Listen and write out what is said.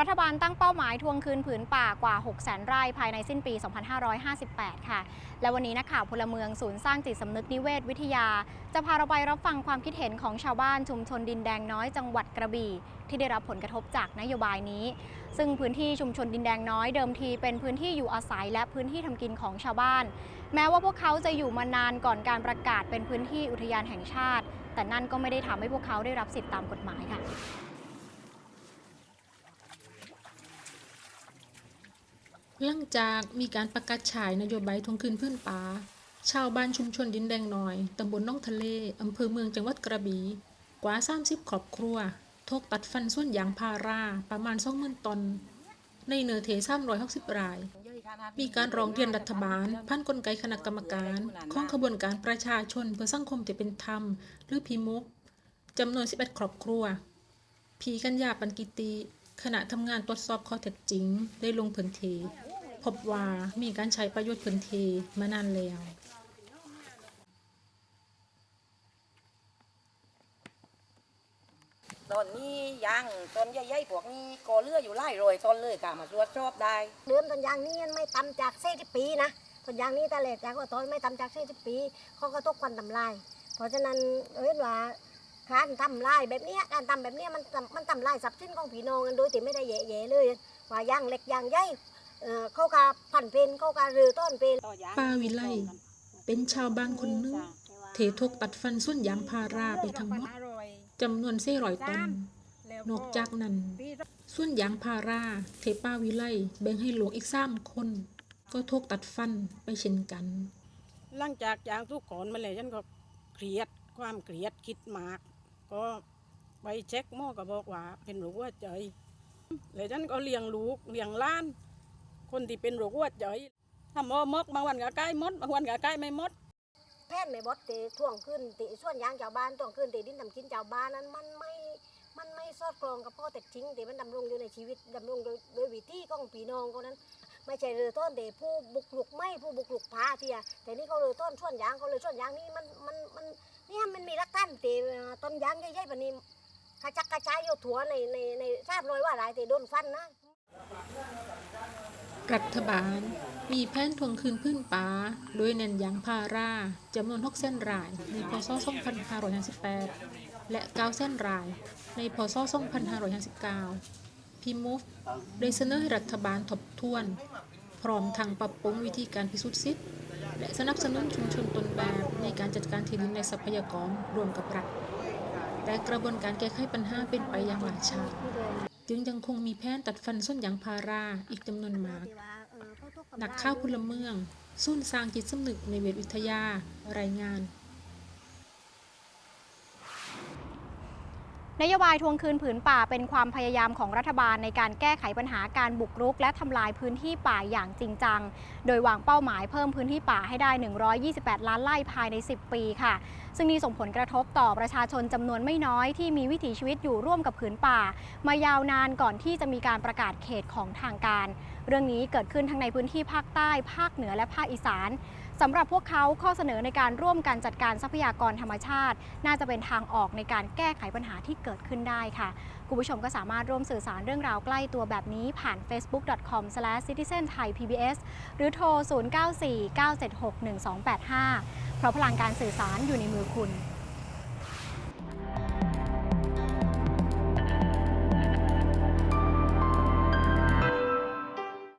รัฐบาลตั้งเป้าหมายทวงคืนผืนป่ากว่า 6 0 0 0 0ไร่ภายในสิ้นปี 2558 ค่ะ และวันนี้นักข่าวพลเมืองศูนย์สร้างจิตสำนึกนิเวศวิทยา จะพาเราไปรับฟังความคิดเห็นของชาวบ้านชุมชนดินแดงน้อยจังหวัดกระบี่ ที่ได้รับผลกระทบจากนโยบายนี้ ซึ่งพื้นที่ชุมชนดินแดงน้อยเดิมทีเป็นพื้นที่อยู่อาศัยและพื้นที่ทำกินของชาวบ้าน แม้ว่าพวกเขาจะอยู่มานานก่อนการประกาศเป็นพื้นที่อุทยานแห่งชาติ แต่นั่นก็ไม่ได้ทำให้พวกเขาได้รับสิทธิตามกฎหมายค่ะ หลังจากมีการประกาศฉายนโยบายทวงคืนพื้นป่าชาวบ้านชุมชนดินแดงน้อย ตำบลน่องทะเล อำเภอเมืองจังหวัดกระบี่ กว่า 30 ครอบครัว ทกตัดฟันส่วนยางพารา ประมาณ20,000ตน ในเนื้อเท360 ราย มีการร้องเรียนรัฐบาลผ่านกลไกคณะกรรมการ ของขบวนการประชาชนเพื่อสังคมที่เป็นธรรม หรือพีมุกจำนวน 11 ครอบครัว พีกัญญาปันกิติขณะทำงานตรวจสอบข้อเท็จจริง ได้ลงพื้นที่ พบว่ามีการใช้ประโยชน์พื้นที่มานานแล้วตอนนี้ยังตอนใหญ่ๆพวกนี้ก็เหลืออยู่ไล่รอยตอนเลยค่ะมาตรวจสอบได้เดิมต้นยางนี้ไม่ต่ำจากเศษปีนะต้นยางนี้ตะเลดจากว่าต้นไม่ต่ำจากเศษปีเขาก็ตกควันทำลาย เพราะฉะนั้นเอ้ยว่าการทำลายแบบเนี้ยการทำแบบเนี้ยมันทำมันทำลายทรัพย์สินของพี่น้องกันโดยที่ไม่ได้แย่ๆเลย ว่ายางเล็กยางใหญ่ เอ่อเขาก็ผันเป็นเขาก็รือต้นเป็นป้าวิไลเป็นชาวบ้านคนหนึงเททกตัดฟันส่วนยางพาราไปทั้งหมดจำนวน400ต้นนอกจากนั้นส่วนยางพาราเทป้าวิไลแบ่งให้หลวงอีกสามคน ก็ทกตัดฟันไปเช่นกัน หลังจากยางทุกขอนมาเลยฉันก็เครียดความเครียดคิดมาก ก็ไปเช็คหมอก็บอกว่าเป็นโรคหัวใจเลยฉันก็เลี้ยงลูกเลี้ยงหล้าน คนที่เป็นโรคหัวใจถ้าหมอมกบางวันก็ใกล้มดบางวันก็ใกล้ไม่มดแพทย์ไม่บดตีท่วงขึ้นตีส่วนยางชาวบ้านท่วงขึ้นตีดินทำกินชาวบ้านนั้นมันไม่มันไม่สอดคล้องกับพ่อแต่จริงที่มันดำรงอยู่ในชีวิตดำรงโดยวิธีของพี่น้องเขานั้น ไม่ใช่เรือต้นเดผู้บุกลุกไม่ผู้บุกลุกพาเทียแต่นี่เขาเรือต้นส่วนยางเขาเลยส่วนยางนี่มันมันมันเนี่ยมันมีรักท่านเตต้นยางใหญ่ๆแบบนี้กระจักกระจายอยู่ถั่วในในในทราบเลยว่าหลายแต่โดนฟันนะ รัฐบาล มีแผนทวงคืนพื้นป่าโดยเน้นยางพาราจำนวน6เส้นรายในพศ 2558 และ 9 เส้นรายในพศ 2559 พิมูฟได้เสนอให้รัฐบาลทบทวน พร้อมทางปรับปรุงวิธีการพิสูจน์สิทธิ์ และสนับสนุนชุมชนตนแบบในการจัดการที่ดินในทรัพยากรรวมกับรัฐแต่กระบวนการแก้ไขปัญหาเป็นไปอย่างล่าช้า จึงยังคงมีแพนตัดฟันส้นยางพาราอีกจำนวนมากนักข้าวพลเมืองสูนสร้างจิตสำนึกในเวทวิทยา รายงาน นโยบายทวงคืนผืนป่าเป็นความพยายามของรัฐบาลในการแก้ไขปัญหาการบุกรุก และทำลายพื้นที่ป่าอย่างจริงจัง โดยวางเป้าหมายเพิ่มพื้นที่ป่าให้ได้ 128 ล้านไร่ภายใน 10 ปีค่ะ ซึ่งนี่ส่งผลกระทบต่อประชาชนจำนวนไม่น้อยที่มีวิถีชีวิตอยู่ร่วมกับผืนป่า มายาวนานก่อนที่จะมีการประกาศเขตของทางการ เรื่องนี้เกิดขึ้นทั้งในพื้นที่ภาคใต้ ภาคเหนือและภาคอีสาน สำหรับพวกเขาข้อเสนอในการร่วมกันจัดการทรัพยากรธรรมชาติ น่าจะเป็นทางออกในการแก้ไขปัญหาที่เกิดขึ้นได้ค่ะ คุณผู้ชมก็สามารถร่วมสื่อสารเรื่องราวใกล้ตัวแบบนี้ผ่าน facebook.com/citizenthaipbs หรือโทร 0949761285 เพราะพลังการสื่อสารอยู่ในมือคุณ